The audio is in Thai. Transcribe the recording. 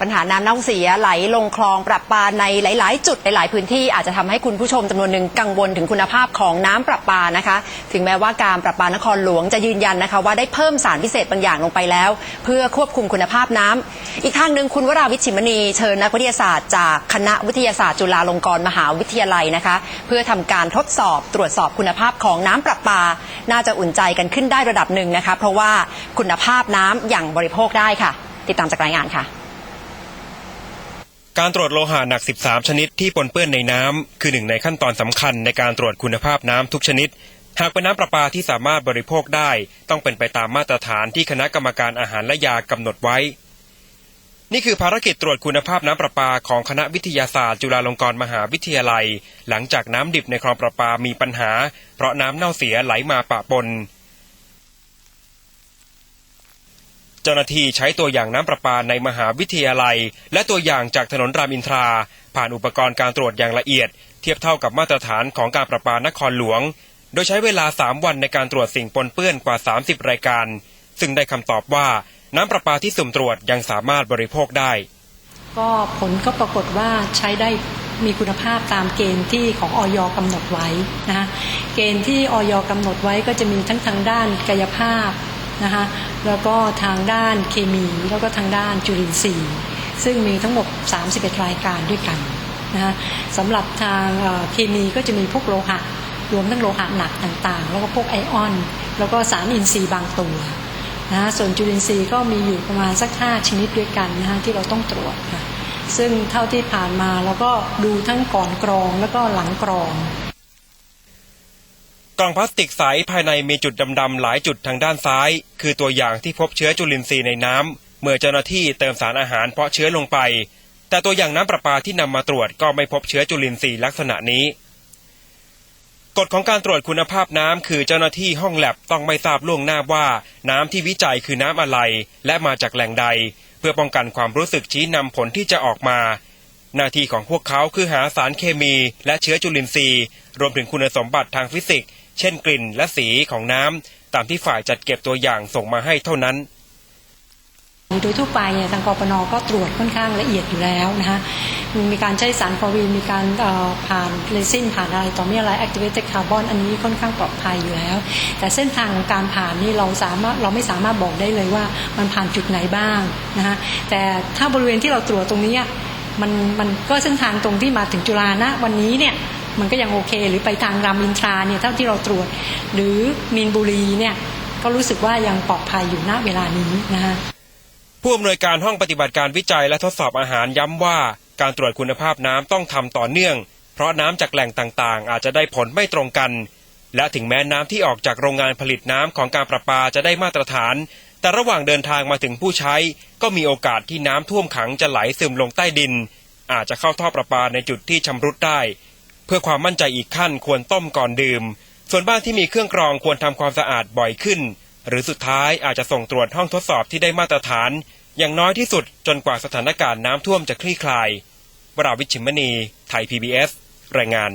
ปัญหาน้ำเน่าเสียไหลลงคลองประปาในหลาย ๆ จุดหลาย ๆ พื้นที่อาจจะทำให้คุณผู้ชมจำนวนหนึ่งกังวลถึงคุณภาพของน้ำประปานะคะ ถึงแม้ว่าการประปานครหลวงจะยืนยันนะคะ ว่าได้เพิ่มสารพิเศษบางอย่างลงไปแล้ว เพื่อควบคุมคุณภาพน้ำอีกทางหนึ่งคุณวราวิชิมณีเชิญนักวิทยาศาสตร์จากคณะวิทยาศาสตร์จุฬาลงกรณ์มหาวิทยาลัยนะคะ เพื่อทำการทดสอบตรวจสอบคุณภาพของน้ำประปา น่าจะอุ่นใจกันขึ้นได้ระดับหนึ่งนะคะ เพราะว่าคุณภาพน้ำอย่างบริโภคได้ค่ะ ติดตามจากรายงานค่ะ การตรวจโลหะหนัก 13 ชนิดที่ปนเปื้อนในน้ำคือหนึ่งในขั้นตอนสำคัญในการตรวจคุณภาพน้ำทุกชนิด หากเป็นน้ำประปาที่สามารถบริโภคได้ ต้องเป็นไปตามมาตรฐานที่คณะกรรมการอาหารและยากำหนดไว้ นี่คือภารกิจตรวจคุณภาพน้ำประปาของคณะวิทยาศาสตร์ จุฬาลงกรณ์มหาวิทยาลัย หลังจากน้ำดิบในคลองประปามีปัญหา เพราะน้ำเน่าเสียไหลมาปะปน เจ้าหน้าที่ใช้ตัวอย่างน้ำประปาในมหาวิทยาลัย และตัวอย่างจากถนนรามอินทรา ผ่านอุปกรณ์การตรวจอย่างละเอียด เทียบเท่ากับมาตรฐานของการประปานครหลวง โดยใช้เวลา 3 วันในการตรวจสิ่งปนเปื้อนกว่า 30 รายการ ซึ่งได้คำตอบว่าน้ำประปาที่สุ่มตรวจยังสามารถบริโภคได้ ก็ผลก็ปรากฏว่าใช้ได้มีคุณภาพตามเกณฑ์ที่ของออยกำหนดไว้นะคะเกณฑ์ที่ออยกำหนดไว้ก็จะมีทั้งทางด้านกายภาพ นะคะแล้วก็ทางด้านเคมีแล้วก็ทางด้านจุลินทรีย์ ซึ่งมีทั้งหมด 31 รายการด้วยกันนะคะสำหรับทางเอ่อเคมีก็จะมีพวกโลหะ รวมทั้งโลหะหนักต่างๆ แล้วก็พวกไอออน แล้วก็สารอินทรีย์บางตัวนะฮะส่วนจุลินทรีย์ก็มีอยู่ประมาณสัก 5 ชนิดด้วยกันนะฮะที่เราต้องตรวจค่ะซึ่งเท่าที่ผ่านมาเราก็ดูทั้งก่อนกรองแล้วก็หลังกรอง กล่องพลาสติกใสภายในมีจุดดำๆหลายจุดทางด้านซ้าย คือตัวอย่างที่พบเชื้อจุลินทรีย์ในน้ำเมื่อเจ้าหน้าที่เติมสารอาหารเพาะเชื้อลงไป แต่ตัวอย่างน้ำประปาที่นำมาตรวจก็ไม่พบเชื้อจุลินทรีย์ลักษณะนี้กฎของการตรวจคุณภาพน้ำคือเจ้าหน้าที่ห้องแลบต้องไม่ทราบล่วงหน้าว่า น้ำที่วิจัยคือน้ำอะไร และมาจากแหล่งใด เพื่อป้องกันความรู้สึกชี้นำผลที่จะออกมา หน้าที่ของพวกเขาคือหาสารเคมี และเชื้อจุลินทรีย์ รวมถึงคุณสมบัติทางฟิสิกส์ เช่นกลิ่นและสีของน้ำตามที่ฝ่ายจัดเก็บตัวอย่างส่งมาให้เท่านั้นโดยทั่วไปเนี่ยทางกปนก็ตรวจค่อนข้างละเอียดอยู่แล้วนะคะมีการใช้สารฟอร์วีนมีการผ่านเรซินผ่านอะไรต่อมีอะไร activated carbon อันนี้ค่อนข้างปลอดภัยอยู่แล้ว แต่เส้นทางของการผ่านนี่เราสามารถเราไม่สามารถบอกได้เลยว่ามันผ่านจุดไหนบ้างนะคะแต่ถ้าบริเวณที่เราตรวจตรงนี้มันมันก็เส้นทางตรงที่มาถึงจุฬานะวันนี้เนี่ย มันก็ยังโอเค หรือไปทางรามอินทราเนี่ยเท่าที่เราตรวจ หรือมีนบุรีเนี่ยก็รู้สึกว่ายังปลอดภัยอยู่ณเวลานี้นะคะผู้อำนวยการห้องปฏิบัติการวิจัยและทดสอบอาหารย้ำว่าการตรวจคุณภาพน้ำต้องทำต่อเนื่อง เพราะน้ำจากแหล่งต่างๆ อาจจะได้ผลไม่ตรงกัน และถึงแม้น้ำที่ออกจากโรงงานผลิตน้ำของการประปาจะได้มาตรฐาน แต่ระหว่างเดินทางมาถึงผู้ใช้ ก็มีโอกาสที่น้ำท่วมขังจะไหลซึมลงใต้ดิน อาจจะเข้าท่อประปาในจุดที่ชำรุดได้ เพื่อความมั่นใจอีกขั้นควรต้มก่อนดื่ม ส่วนบ้านที่มีเครื่องกรองควรทำความสะอาดบ่อยขึ้น หรือสุดท้ายอาจจะส่งตรวจห้องทดสอบที่ได้มาตรฐาน อย่างน้อยที่สุดจนกว่าสถานการณ์น้ำท่วมจะคลี่คลายวราวิชิมมณี ไทย PBS รายงาน